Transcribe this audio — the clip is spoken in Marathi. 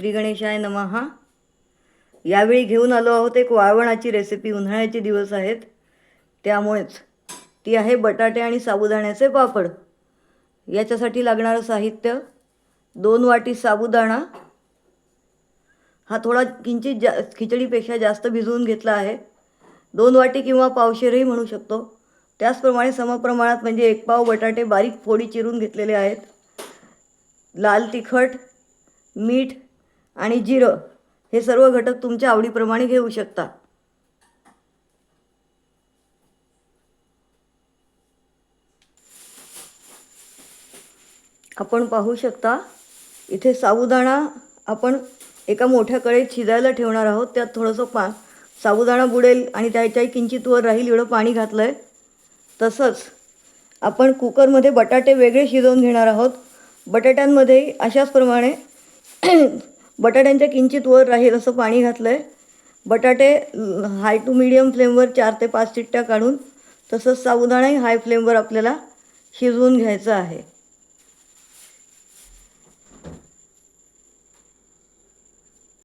श्री गणेशाय नमहा यावेळी घेऊन आलो आहोत एक वाळवणाची रेसिपी उन्हाळ्याचे दिवस आहेत. त्यामुळेच ती आहे बटाटे आणि साबुदाण्याचे पापड. याच्यासाठी लागणारं साहित्य दोन वाटी साबुदाणा. हा थोडा किंचित जा खिचडीपेक्षा जास्त भिजवून घेतला आहे. दोन वाटी किंवा पावशेरही म्हणू शकतो. त्याचप्रमाणे समप्रमाणात म्हणजे एक पाव बटाटे बारीक फोडी चिरून घेतलेले आहेत. लाल तिखट मीठ आणि जिरं हे सर्व घटक तुमच्या आवडीप्रमाणे घेऊ शकता. आपण पाहू शकता इथे साबुदाणा आपण एका मोठ्या कळेत शिजायला ठेवणार आहोत. त्यात थोडंसं पा साबुदाणा बुडेल आणि त्याच्याही किंचित वर राहील एवढं पाणी घातलं आहे तसंच आपण कुकरमध्ये बटाटे वेगळे शिजवून घेणार आहोत. बटाट्यांमध्ये अशाच प्रमाणे बटाट्यांच्या किंचित वर राहील असं पाणी घातलं आहे बटाटे हाय टू मिडियम फ्लेमवर चार ते पाच चिट्ट्या काढून तसंच साबुदाणाही हाय फ्लेमवर आपल्याला शिजवून घ्यायचं आहे.